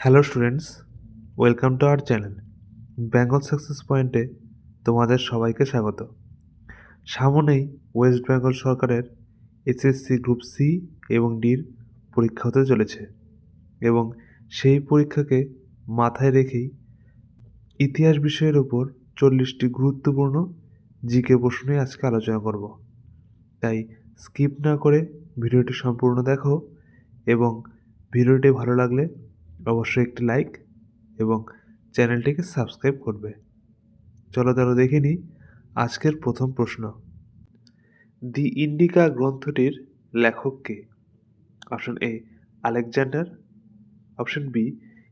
Hello students, welcome to our channel. Bengal success পয়েন্টে তোমাদের সবাইকে স্বাগত। সামনেই ওয়েস্ট বেঙ্গল সরকারের এসএসসি গ্রুপ সি এবং ডির পরীক্ষা হতে চলেছে এবং সেই পরীক্ষাকে মাথায় রেখেই ইতিহাস বিষয়ের ওপর চল্লিশটি গুরুত্বপূর্ণ জিকে প্রশ্ন আজকে আলোচনা করব। তাই স্কিপ না করে ভিডিওটি সম্পূর্ণ দেখো এবং ভিডিওটি ভালো লাগলে অবশ্যই একটি লাইক এবং চ্যানেলটিকে সাবস্ক্রাইব করবে। চলো তাহলে দেখে নিই আজকের প্রথম প্রশ্ন। দি ইন্ডিকা গ্রন্থটির লেখক কে? Option A Alexander option B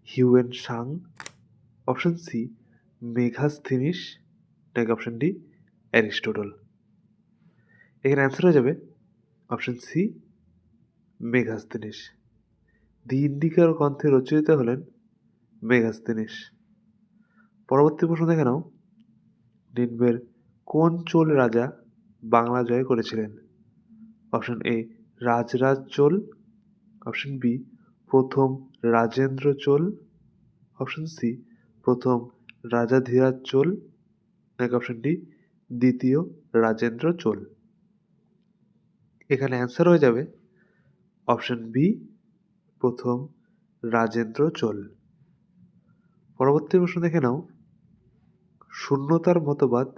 Hiuen Tsang option C Megasthenes নাকি অপশন ডি অ্যারিস্টোটল এখানে অ্যান্সার হয়ে যাবে। অপশন সি মেঘাস্থিনিস দি ইন্ডিকার গ্রন্থের রচয়িতা হলেন মেঘাস্থিনিস পরবর্তী প্রশ্ন দেখে নাও। কোন চোল রাজা বাংলা জয় করেছিলেন? Option A, Rajaraja Chola. Option B, প্রথম রাজেন্দ্র চোল। অপশন সি, প্রথম রাজাধীরাজ চোল। নাকি অপশন ডি, দ্বিতীয় রাজেন্দ্র চোল। এখানে অ্যান্সার হয়ে যাবে। অপশন বি প্রথম রাজেন্দ্র চোল। পরবর্তী প্রশ্ন দেখে নাও। শূন্যতার মতবাদ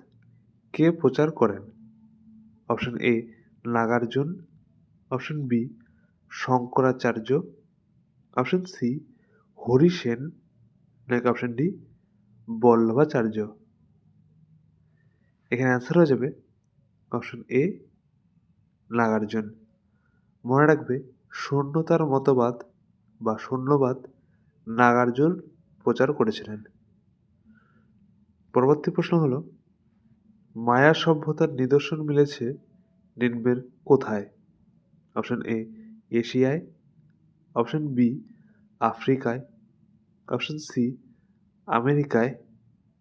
কে প্রচার করেন? Option A, Nagarjuna. Option B, Shankaracharya. Option C, Hari Sen. নাকি অপশন ডি, বল্লভাচার্য। এখানে অ্যান্সার হয়ে যাবে। Option A, Nagarjuna. মনে রাখবে, শূন্যতার মতবাদ বা শূন্যবাদ নাগার্জুন প্রচার করেছিলেন। পরবর্তী প্রশ্ন হল, মায়া সভ্যতার নিদর্শন মিলেছে নিম্নের কোথায়? অপশন এ, এশিয়ায়। অপশন বি, আফ্রিকায়। অপশন সি, আমেরিকায়।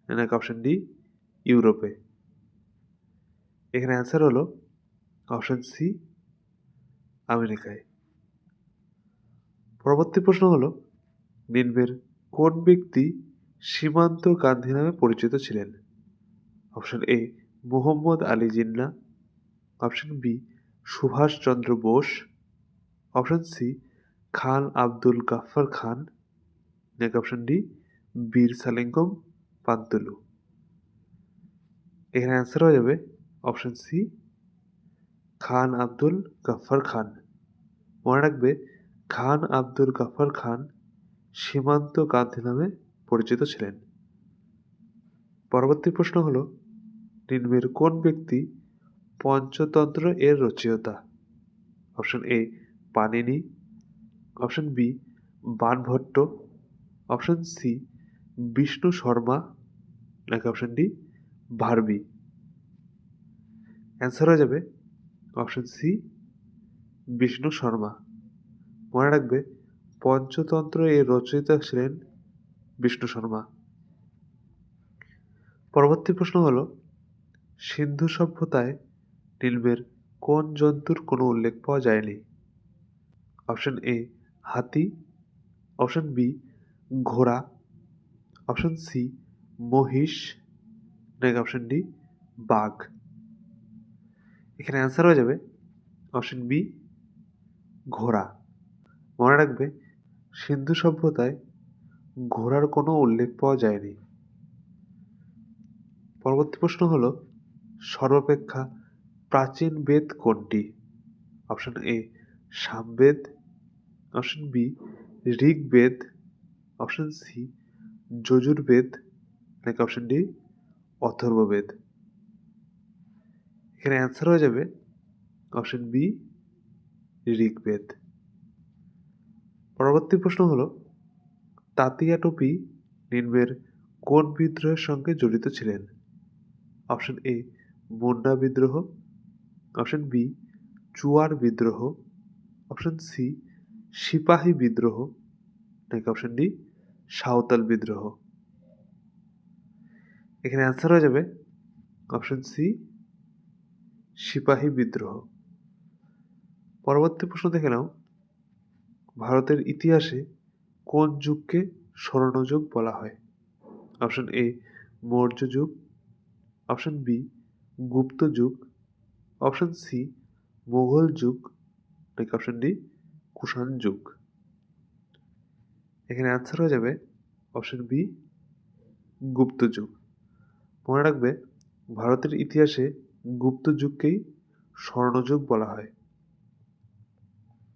নাকি অপশন ডি, ইউরোপে। এখানে অ্যান্সার হলো, অপশন সি, আমেরিকায়। পরবর্তী প্রশ্ন হলো, নিম্নের কোন ব্যক্তি সীমান্ত গান্ধী নামে পরিচিত ছিলেন? Option A, Mohammad Ali Jinnah. Option B Subhas Chandra Bose. Option C, Khan Abdul Ghaffar Khan. নাকি অপশন ডি, বীর সালিঙ্গম পান্তুলু। এখানে অ্যান্সার হয়ে যাবে অপশন সি, খান আব্দুল গাফফার খান। মনে রাখবে খান আব্দুল গাফার খান সীমান্ত গান্ধী নামে পরিচিত ছিলেন। পরবর্তী প্রশ্ন হল নিম্নের কোন ব্যক্তি পঞ্চতন্ত্র এর রচয়িতা? Option A, Panini. Option B, Banabhatta. Option C, Vishnu Sharma. নাকি অপশন ডি ভারবি অ্যান্সার হয়ে যাবে অপশন সি, বিষ্ণু শর্মা। মনে রাখবে, পঞ্চতন্ত্র এর রচয়িতা ছিলেন বিষ্ণু শর্মা। পরবর্তী প্রশ্ন হলো, সিন্ধু সভ্যতায় নীলমের কোন জন্তুর কোনো উল্লেখ পাওয়া যায়নি? অপশন এ, হাতি। অপশন বি, ঘোড়া। অপশন সি, মহিষ। নাকি অপশন ডি, বাঘ। এখানে অ্যান্সার হয়ে যাবে, অপশন বি, ঘোড়া। মনে রাখবে, সিন্ধু সভ্যতায় ঘোড়ার কোনো উল্লেখ পাওয়া যায়নি। পরবর্তী প্রশ্ন হল, সর্বাপেক্ষা প্রাচীন বেদ কোনটি? Option A Samaveda. Option B Rigveda. Option C Yajurveda. নাকি অপশন ডি অথর্ববেদ। এখানে অ্যান্সার হয়ে যাবে, অপশন বি ঋগ্বেদ। পরবর্তী প্রশ্ন হলো, তাতিয়া টুপি নিম্নের কোন বিদ্রোহের সঙ্গে জড়িত ছিলেন? অপশন এ মুন্ডা বিদ্রোহ। অপশন বি, চুয়ার বিদ্রোহ। অপশন সি, সিপাহী বিদ্রোহ। নাকি অপশন ডি, সাঁওতাল বিদ্রোহ। এখানে অ্যান্সার হয়ে যাবে। অপশন সি, সিপাহী বিদ্রোহ। পরবর্তী প্রশ্ন দেখে নাও। ভারতের ইতিহাসে কোন যুগকে স্বর্ণযুগ বলা হয়? অপশন এ, মৌর্য যুগ। অপশন বি, গুপ্ত যুগ। অপশন সি, মোঘল যুগ। নাকি অপশন ডি, কুষাণ যুগ। এখানে অ্যান্সার হয়ে যাবে অপশন বি, গুপ্ত যুগ। মনে রাখবে, ভারতের ইতিহাসে গুপ্ত যুগকেই স্বর্ণযুগ বলা হয়।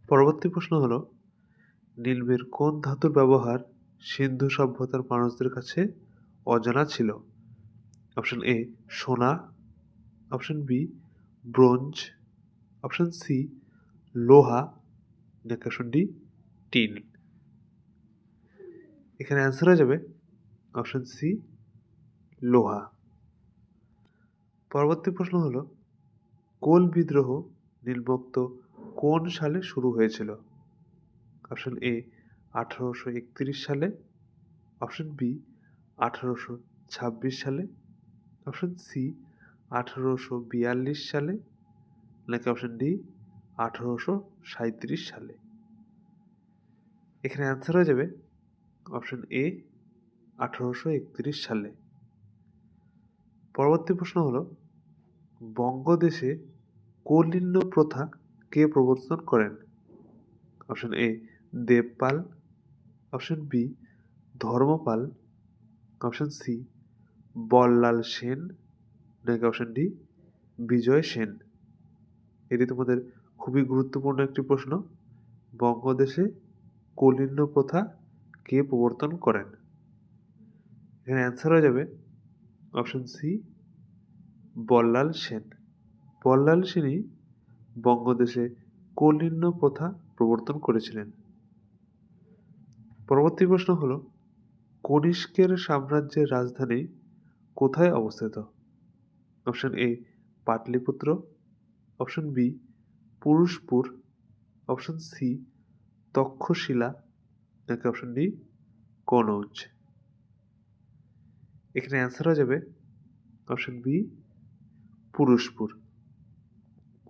পরবর্তী প্রশ্ন হলো নীলমের কোন ধাতুর ব্যবহার সিন্ধু সভ্যতার মানুষদের কাছে অজানা ছিল? অপশন এ সোনা। Option B bronze. Option C লোহা। Option D tin? এখানে অ্যান্সার হয়ে যাবে। অপশন সি লোহা। পরবর্তী প্রশ্ন হলো কোল বিদ্রোহ নীলবক্ত কোন সালে শুরু হয়েছিল? অপশন এ আঠারোশো একত্রিশ সালে অপশন বি আঠারোশো ছাব্বিশ সালে অপশন সি আঠারোশো বিয়াল্লিশ সালে, নাকি অপশন ডি আঠারোশো সাঁত্রিশ সালে? এখানে অ্যান্সার হয়ে যাবে অপশন এ আঠারোশো একত্রিশ সালে। পরবর্তী প্রশ্ন হলো, বঙ্গদেশে কৌলিন্য প্রথা কে প্রবর্তন করেন? Option A Devapala option B Dharmapala option C Ballal Sen, নাকি অপশন ডি বিজয় সেন? এটি তোমাদের খুবই গুরুত্বপূর্ণ একটি প্রশ্ন। বঙ্গদেশে কৌলিন্য প্রথা কে প্রবর্তন করেন? এখানে অ্যান্সার হয়ে যাবে অপশন সি বল্লাল সেন। বল্লাল সেনই বঙ্গদেশে কৌলিন্য প্রথা প্রবর্তন করেছিলেন। পরবর্তী প্রশ্ন হলো কনিষ্কের সাম্রাজ্যের রাজধানী কোথায় অবস্থিত? Option A, Pataliputra. Option B, Purushapura. Option C, Takshashila. নাকি অপশন ডি, কনৌজ। এখানে অ্যান্সার হয়ে যাবে অপশন বি, পুরুষপুর।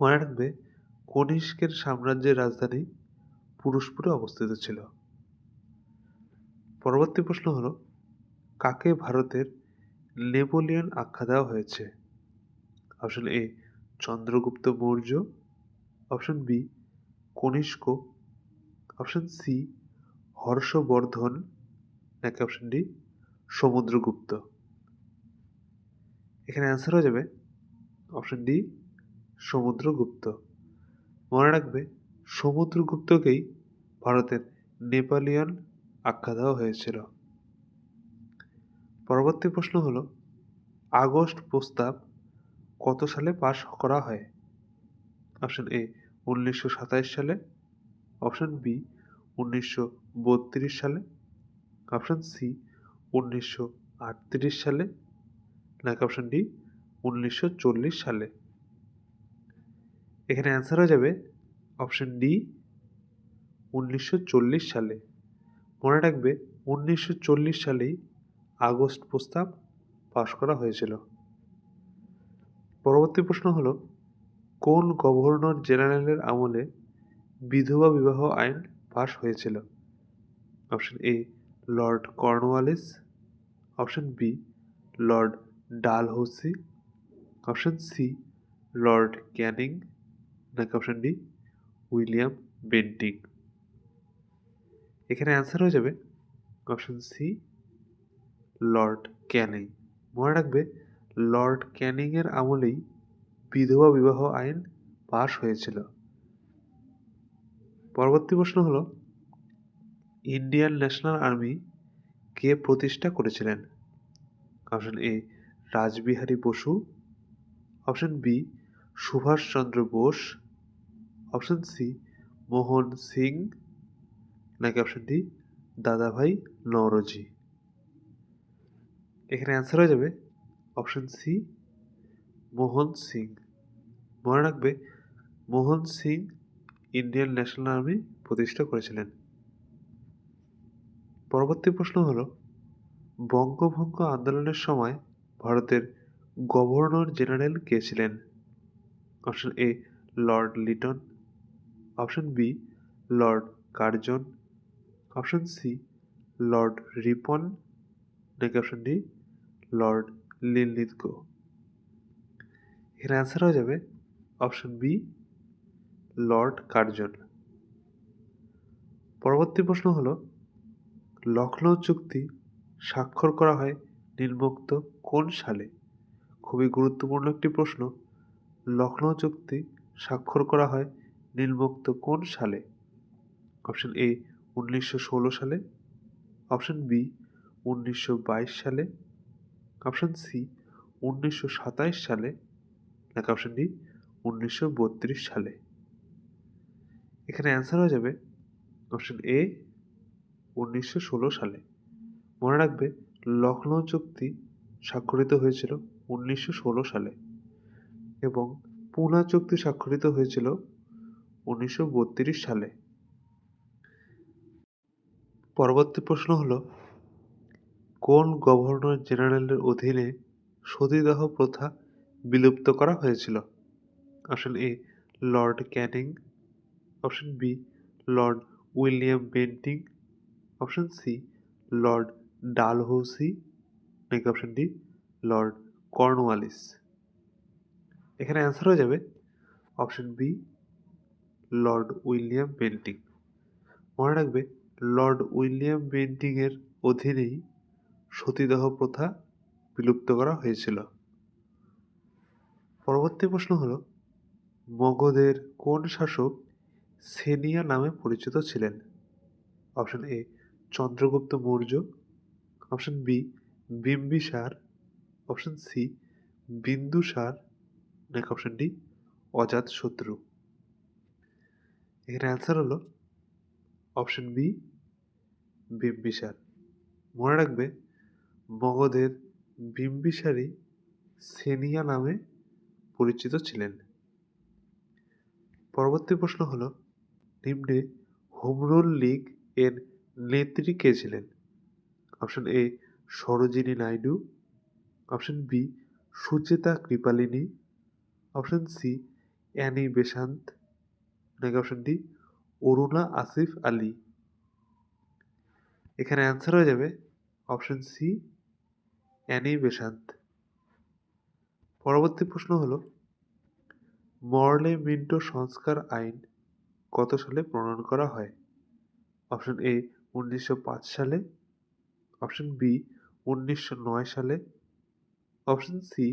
মনে রাখবে কনিষ্কের সাম্রাজ্যের রাজধানী পুরুষপুরে অবস্থিত ছিল। পরবর্তী প্রশ্ন হল, কাকে ভারতের নেপোলিয়ন আখ্যা দেওয়া হয়েছে? Option A, Chandragupta Maurya. Option B, Kanishka. Option C, Harshavardhana. নাকি অপশন ডি, সমুদ্রগুপ্ত। এখানে অ্যান্সার হয়ে যাবে অপশন ডি, সমুদ্রগুপ্ত। মনে রাখবে, সমুদ্রগুপ্তকেই ভারতের নেপালিয়ান আখ্যা দেওয়া হয়েছিল। পরবর্তী প্রশ্ন হল, আগস্ট প্রস্তাব কত সালে পাশ করা হয়? অপশন এ, উনিশশো সালে। অপশন বি, উনিশশো বত্রিশ সালে। অপশন সি, উনিশশো আটত্রিশ সালে। নাকি অপশন ডি, উনিশশো চল্লিশ সালে। এখানে অ্যান্সার হয়ে যাবে অপশন ডি, উনিশশো চল্লিশ সালে। মনে রাখবে উনিশশো চল্লিশ সালেই আগস্ট প্রস্তাব পাশ করা হয়েছিল। পরবর্তী প্রশ্ন হলো, কোন গভর্নর জেনারেলের আমলে বিধবা বিবাহ আইন পাশ হয়েছিল? Option A, Lord Cornwallis. Option B, Lord Dalhousie. Option C, Lord Canning. নাকি অপশন ডি, উইলিয়াম বেন্টিং। এখানে অ্যান্সার হয়ে যাবে অপশন সি লর্ড ক্যানিং মনে রাখবে লর্ড ক্যানিংয়ের আমলেই বিধবা বিবাহ আইন পাশ হয়েছিল। পরবর্তী প্রশ্ন হলো ইন্ডিয়ান ন্যাশনাল আর্মি কে প্রতিষ্ঠা করেছিলেন? Option A Rash Behari Basu. Option B Subhas Chandra Bose. Option C Mohan Singh. নাকি অপশন ডি দাদাভাই নওরোজি এখানে অ্যান্সার হয়ে যাবে অপশন সি মোহন সিং। মনে রাখবে, Mohan Singh Indian National Army প্রতিষ্ঠা করেছিলেন। পরবর্তী প্রশ্ন হল, বঙ্গভঙ্গ আন্দোলনের সময় ভারতের গভর্নর জেনারেল কে ছিলেন? Option A lord Lytton. Option B lord Curzon. Option C lord Ripon নাকি অপশন ডি লর্ড লিনলিথগো এখানে অ্যান্সার হয়ে যাবে অপশন বি লর্ড কার্জন পরবর্তী প্রশ্ন হলো লখনৌ চুক্তি স্বাক্ষর করা হয় নিম্নোক্ত কোন সালে? খুবই গুরুত্বপূর্ণ একটি প্রশ্ন। লখনৌ চুক্তি স্বাক্ষর করা হয় নীলমুক্ত কোন সালে? অপশন এ উনিশশো ষোলো সালে অপশন বি উনিশশো বাইশ সালে অপশন সি উনিশশো সালে নাকি অপশন ডি উনিশশো বত্রিশ সালে। এখানে অ্যান্সার হয়ে যাবে অপশন এ উনিশশো ষোলো সালে। মনে রাখবে লখনৌ চুক্তি স্বাক্ষরিত হয়েছিল উনিশশো ষোলো সালে এবং পুনা চুক্তি স্বাক্ষরিত হয়েছিল উনিশশো বত্রিশ সালে। পরবর্তী প্রশ্ন হলো, কোন গভর্নর জেনারেলের অধীনে সতীদাহ প্রথা বিলুপ্ত করা হয়েছিল? Option A, lord Canning. Option B, lord William Bentinck. Option C, lord Dalhousie. নাকি অপশন ডি, লর্ড কর্নওয়ালিস। এখানে অ্যান্সার হয়ে যাবে। Option B, lord William Bentinck. মনে রাখবে লর্ড উইলিয়াম বেন্টিংয়ের অধীনেই সতীদাহ প্রথা বিলুপ্ত করা হয়েছিল। পরবর্তী প্রশ্ন হলো, মগধের কোন শাসক সেনিয়া নামে পরিচিত ছিলেন? Option A, Chandragupta Maurya. Option B, Bimbisara. Option C, Bindusara. নাকি অপশন ডি অজাত শত্রু এখানে অ্যান্সার হলো, অপশন বি বিম্বিসার। মনে রাখবে, মগধের বিম্বিসারই সেনিয়া নামে পরিচিত ছিলেন। পরবর্তী প্রশ্ন হল, নিম্নে হোমরুল লীগ এর নেত্রী কে ছিলেন? Option A, Sarojini Naidu. Option B, Sucheta Kripalani. Option C, Annie Besant. নাকি অপশন ডি, অরুণা আসিফ আলী। এখানে অ্যান্সার হয়ে যাবে অপশন সি অ্যানি বেসান্ত পরবর্তী প্রশ্ন হলো, মর্লে মিন্টো সংস্কার আইন কত সালে প্রণয়ন করা হয়? অপশন এ উনিশশো পাঁচ সালে। অপশন বি উনিশশো নয় সালে। অপশন সি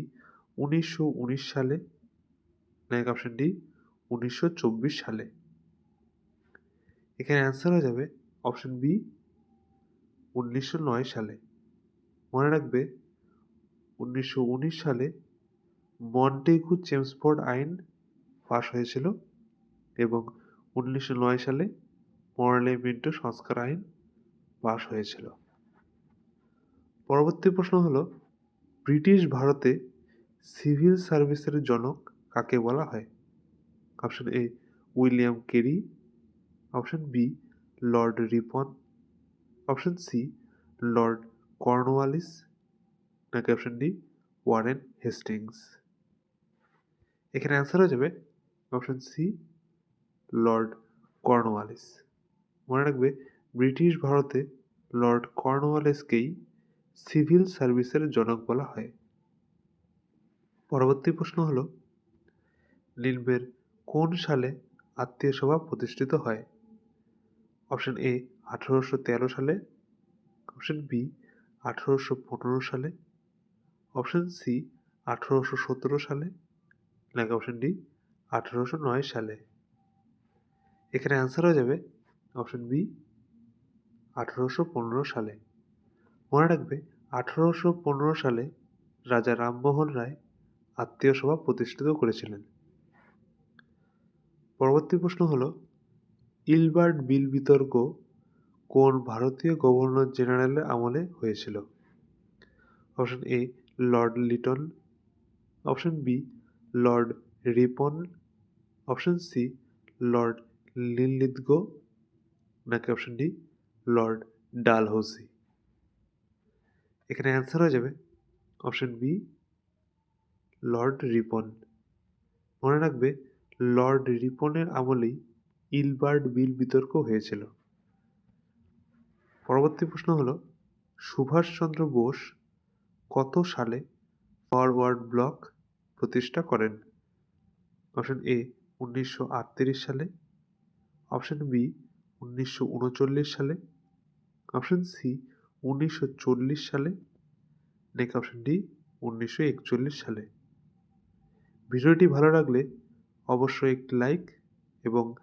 উনিশশো উনিশ সালে। নাকি অপশন ডি উনিশশো চব্বিশ সালে। এখানে অ্যান্সার হয়ে যাবে অপশন বি উনিশশো নয় সালে। মনে রাখবে, উনিশশো উনিশ সালে মন্টেগু চেমসফোর্ড আইন পাশ হয়েছিল এবং উনিশশো নয় সালে মরলে মিন্টো সংস্কার আইন পাশ হয়েছিল। পরবর্তী প্রশ্ন হলো, ব্রিটিশ ভারতে সিভিল সার্ভিসের জনক কাকে বলা হয়? Option A, William Carey, option B, lord Ripon option C lord Cornwallis নাকি অপশন ডি ওয়ারেন হেস্টিংস এখানে অ্যান্সার হয়ে যাবে অপশন সি লর্ড কর্নওয়ালিস মনে রাখবে, ব্রিটিশ ভারতে লর্ড কর্নওয়ালিসকেই সিভিল সার্ভিসের জনক বলা হয়। পরবর্তী প্রশ্ন হলো নিম্নের কোন সালে আত্মীয় সভা প্রতিষ্ঠিত হয়? অপশন এ আঠারোশো তেরো সালে অপশন বি আঠারোশো পনেরো সালে অপশন সি আঠারোশো সতেরো সালে নাকি অপশন ডি আঠারোশো নয় সালে। এখানে অ্যান্সার হয়ে যাবে অপশন বি আঠারোশো পনেরো সালে। মনে রাখবে, আঠারোশো পনেরো সালে রাজা রামমোহন রায় আত্মীয় সভা প্রতিষ্ঠিত করেছিলেন। পরবর্তী প্রশ্ন হলো, ইলবার্ট বিল বিতর্ক কোন ভারতীয় গভর্নর জেনারেলের আমলে হয়েছিল? Option A, lord Lytton. Option B, lord Ripon. Option C, lord Linlithgow নাকি অপশন ডি, লর্ড ডালহৌসি? এখানে অ্যান্সার হয়ে যাবে। Option B, lord Ripon. মনে রাখবে, লর্ড রিপনের আমলেই ইলবার্ট বিল বিতর্ক হয়েছিল। পরবর্তী প্রশ্ন হলো, সুভাষচন্দ্র বোস কত সালে ফরওয়ার্ড ব্লক প্রতিষ্ঠা করেন? অপশন এ, উনিশশো আটত্রিশ সালে। অপশন বি, উনিশশো উনচল্লিশ সালে। অপশন সি, উনিশশো চল্লিশ সালে। নেক্সট অপশন ডি, উনিশশো একচল্লিশ সালে। ভিডিওটি ভালো লাগলে অবশ্যই একটি লাইক এবং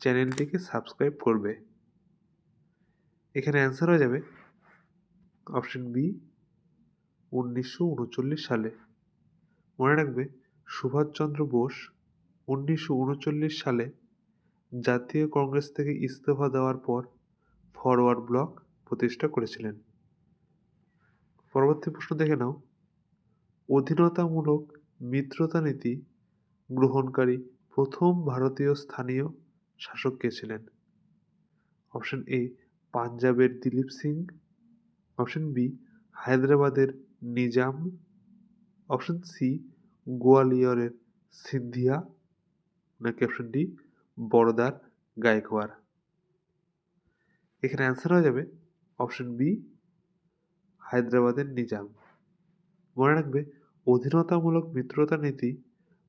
চ্যানেলটিকে সাবস্ক্রাইব করবে। এখানে অ্যান্সার হয়ে যাবে অপশন বি উনিশশো উনচল্লিশ সালে। মনে রাখবে, সুভাষচন্দ্র বোস উনিশশো উনচল্লিশ সালে জাতীয় কংগ্রেস থেকে ইস্তফা দেওয়ার পর ফরওয়ার্ড ব্লক প্রতিষ্ঠা করেছিলেন। পরবর্তী প্রশ্ন দেখে নাও। অধীনতামূলক মিত্রতা নীতি গ্রহণকারী প্রথম ভারতীয় স্থানীয় শাসক কে ছিলেন? অপশন এ পাঞ্জাবের দিলীপ সিং অপশন বি হায়দ্রাবাদের নিজাম অপশন সি গোয়ালিয়রের সিন্ধিয়া, নাকি অপশন ডি বড়দার গায়কওয়ার এখানে অ্যান্সার হয়ে যাবে অপশন বি হায়দ্রাবাদের নিজাম। মনে রাখবে, অধীনতামূলক মিত্রতা নীতি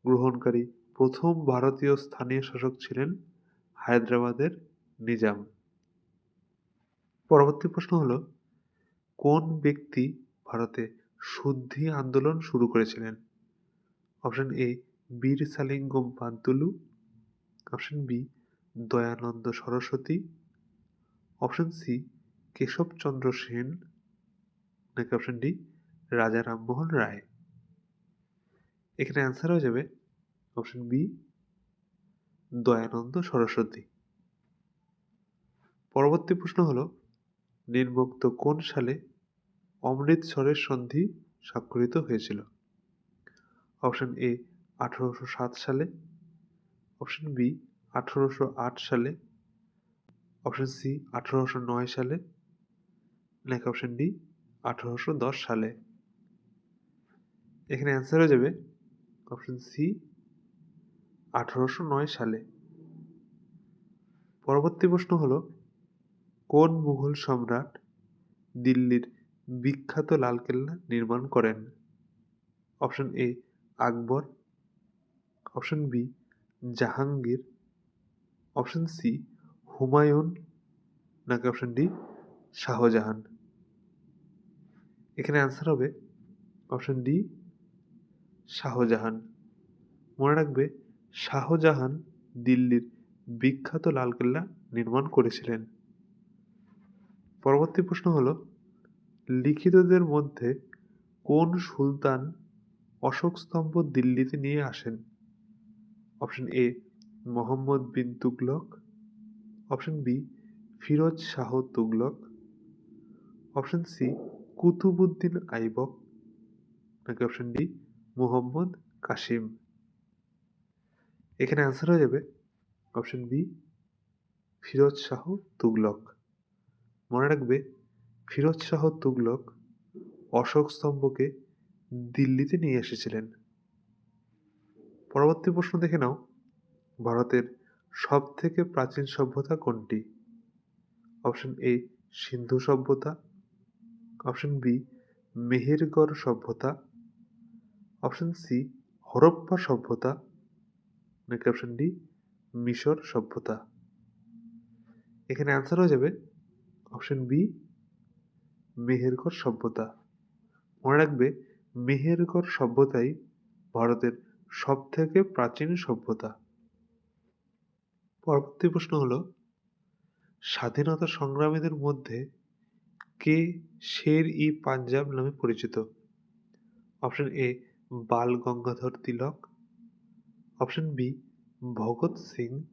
গ্রহণকারী প্রথম ভারতীয় স্থানীয় শাসক ছিলেন হায়দ্রাবাদের নিজাম। পরবর্তী প্রশ্ন হলো, কোন ব্যক্তি ভারতে শুদ্ধি আন্দোলন শুরু করেছিলেন? Option A, Veer Salingam Pantulu. Option B, Dayananda Saraswati. Option C, Keshab Chandra Sen. নাকি অপশন ডি, রাজা রামমোহন রায়। এখানে অ্যান্সার হয়ে যাবে অপশন বি, দয়ানন্দ সরস্বতী। পরবর্তী প্রশ্ন হলো নির্মুক্ত কোন সালে অমৃতসরের সন্ধি স্বাক্ষরিত হয়েছিল? অপশন এ আঠারোশো সাত সালে। অপশন বি আঠারোশো আট সালে। অপশন সি আঠারোশো নয় সালে। নাকি অপশন ডি আঠারোশো দশ সালে। এখানে অ্যান্সার হয়ে যাবে অপশন সি আঠারোশো নয় সালে। পরবর্তী প্রশ্ন হলো কোন মুঘল সম্রাট দিল্লির বিখ্যাত লালকেল্লা নির্মাণ করেন? Option A, Akbar. Option B, Jahangir. Option C, Humayun. নাকি অপশন ডি, শাহজাহান। এখানে অ্যান্সার হবে অপশন ডি, শাহজাহান। মনে রাখবে, শাহজাহান দিল্লির বিখ্যাত লালকেল্লা নির্মাণ করেছিলেন। পরবর্তী প্রশ্ন হলো, লিখিতদের মধ্যে কোন সুলতান অশোক স্তম্ভ দিল্লিতে নিয়ে আসেন? Option A, Mohammad bin Tughlaq. Option B, Firoz Shah Tughlaq. Option C Qutbuddin Aibak. নাকি অপশন ডি, মুহম্মদ কাসিম। এখানে অ্যান্সার হয়ে যাবে অপশন বি, ফিরোজ শাহ তুগলক। মনে রাখবে, ফিরোজ শাহ তুগলক অশোক স্তম্ভকে দিল্লিতে নিয়ে এসেছিলেন। পরবর্তী প্রশ্ন দেখে নাও, ভারতের সব থেকে প্রাচীন সভ্যতা কোনটি? অপশন এ, সিন্ধু সভ্যতা। অপশন বি, মেহেরগড় সভ্যতা। অপশন সি, হরপ্পা সভ্যতা। নাকি অপশন ডি, মিশর সভ্যতা। এখানে অ্যান্সার হয়ে যাবে অপশন বি, মেহেরগড় সভ্যতা। মনে রাখবে, মেহেরগড় সভ্যতাই ভারতের সব থেকে প্রাচীন সভ্যতা। পরবর্তী প্রশ্ন হলো, স্বাধীনতা সংগ্রামীদের মধ্যে কে শের ই পাঞ্জাব নামে পরিচিত? Option A, Bal Gangadhar Tilak. Option B, Bhagat Singh.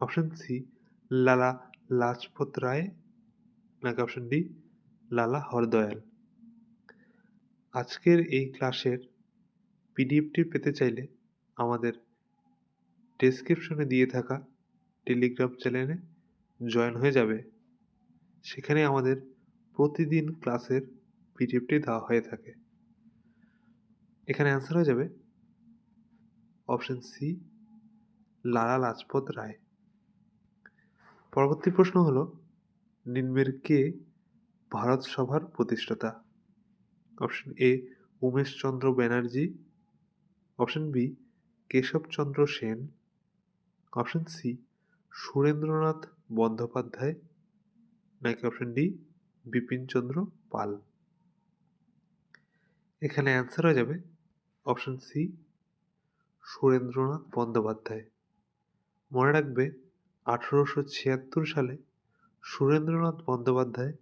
Option C, Lala Lajpat Rai. নাকি অপশন ডি লালা হরদয়াল। আজকের এই ক্লাসের পিডিএফটি পেতে চাইলে আমাদের ডেসক্রিপশনে দিয়ে থাকা টেলিগ্রাম চ্যানেলে জয়েন হয়ে যাবে। সেখানে আমাদের প্রতিদিন ক্লাসের পিডিএফটি দেওয়া হয়ে থাকে। এখানে অ্যান্সার হয়ে যাবে অপশন সি লালা লাজপত রায়। পরবর্তী প্রশ্ন হলো নিম্নের কে ভারত সভার প্রতিষ্ঠাতা। Option A, Womesh Chandra Banerjee. Option B, Keshab Chandra Sen. Option C, Surendranath Bandyopadhyay. নাকি অপশন ডি, বিপিনচন্দ্র পাল। এখানে অ্যান্সার হয়ে যাবে। Option C, Surendranath Bandyopadhyay. মনে রাখবে, আঠেরোশো ছিয়াত্তর সালে সুরেন্দ্রনাথ বন্দ্যোপাধ্যায়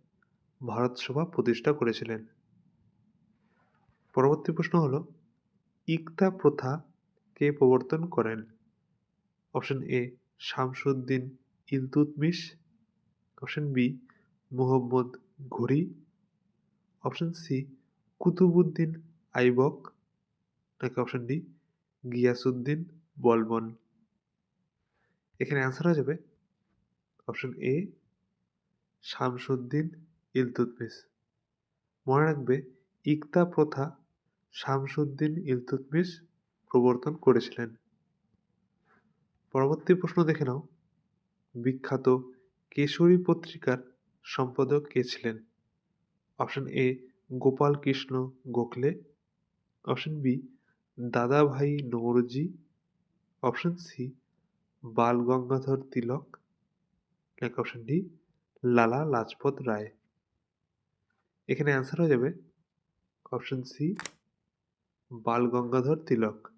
ভারত সভা প্রতিষ্ঠা করেছিলেন। পরবর্তী প্রশ্ন হলো, ইকতা প্রথা কে প্রবর্তন করেন? Option A, Shamsuddin Iltutmish. Option B, Muhammad Ghori. Option C, Qutbuddin Aibak. নাকি অপশন ডি, গিয়াসুদ্দিন বলবন। এখানে অ্যান্সার হয়ে যাবে। অপশন এ শামসুদ্দিন ইলতুতমিশ মনে রাখবে, ইকতা প্রথা শামসুদ্দিন ইলতুতমিশ প্রবর্তন করেছিলেন। পরবর্তী প্রশ্ন দেখে নাও। বিখ্যাত কেশরী পত্রিকার সম্পাদক কে ছিলেন? Option A, Gopal Krishna Gokhale. Option B Dadabhai Naoroji. Option C, Bal Gangadhar Tilak. নাকি অপশন ডি লালা লাজপত রায়। এখানে অ্যান্সার হয়ে যাবে অপশন সি বাল গঙ্গাধর তিলক।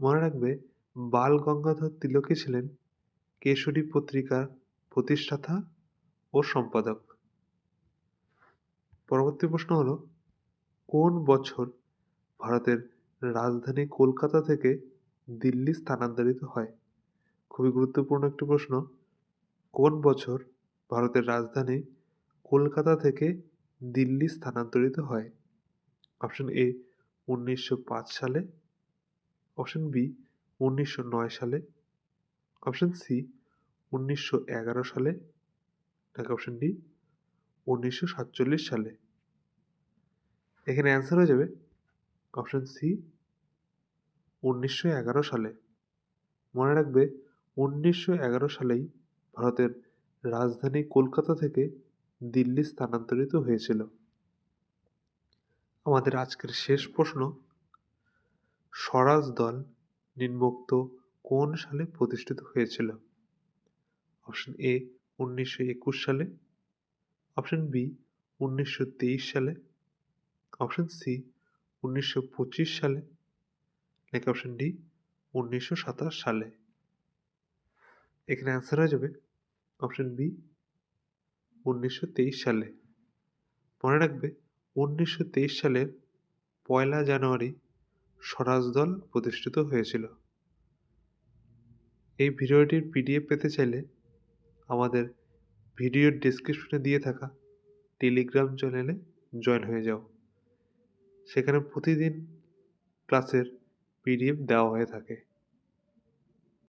মনে রাখবে, বাল গঙ্গাধর তিলকই ছিলেন কেশরী পত্রিকার প্রতিষ্ঠাতা ও সম্পাদক। পরবর্তী প্রশ্ন হল, কোন বছর ভারতের রাজধানী কলকাতা থেকে দিল্লি স্থানান্তরিত হয়? খুবই গুরুত্বপূর্ণ একটি প্রশ্ন, কোন বছর ভারতের রাজধানী কলকাতা থেকে দিল্লি স্থানান্তরিত হয়। অপশন এ, উনিশশো পাঁচ সালে। অপশন বি, উনিশশো নয় সালে। অপশন সি, উনিশশো এগারো সালে। নাকি অপশন ডি, উনিশশো সাতচল্লিশ সালে। এখানে অ্যান্সার হয়ে যাবে। অপশন সি, উনিশশো এগারো সালে। মনে রাখবে, উনিশশো এগারো সালেই ভারতের রাজধানী কলকাতা থেকে দিল্লি স্থানান্তরিত হয়েছিল। আমাদের আজকের শেষ প্রশ্ন, স্বরাজ দল নিম্নোক্ত কোন সালে প্রতিষ্ঠিত হয়েছিল? অপশন এ উনিশশো একুশ সালে। অপশন বি উনিশশো তেইশ সালে। অপশন সি উনিশশো পঁচিশ সালে। নাকি অপশন ডি উনিশশো সাতাশ সালে? এখানে অ্যান্সার হয়ে যাবে অপশন বি উনিশশো তেইশ সালে। মনে রাখবে, উনিশশো তেইশ সালের পয়লা জানুয়ারি স্বরাজ দল প্রতিষ্ঠিত হয়েছিল। এই ভিডিওটির পিডিএফ পেতে চাইলে আমাদের ভিডিওর ডিসক্রিপশনে দিয়ে থাকা টেলিগ্রাম চ্যানেলে জয়েন হয়ে যাও। সেখানে প্রতিদিন ক্লাসের পিডিএফ দেওয়া হয়ে থাকে।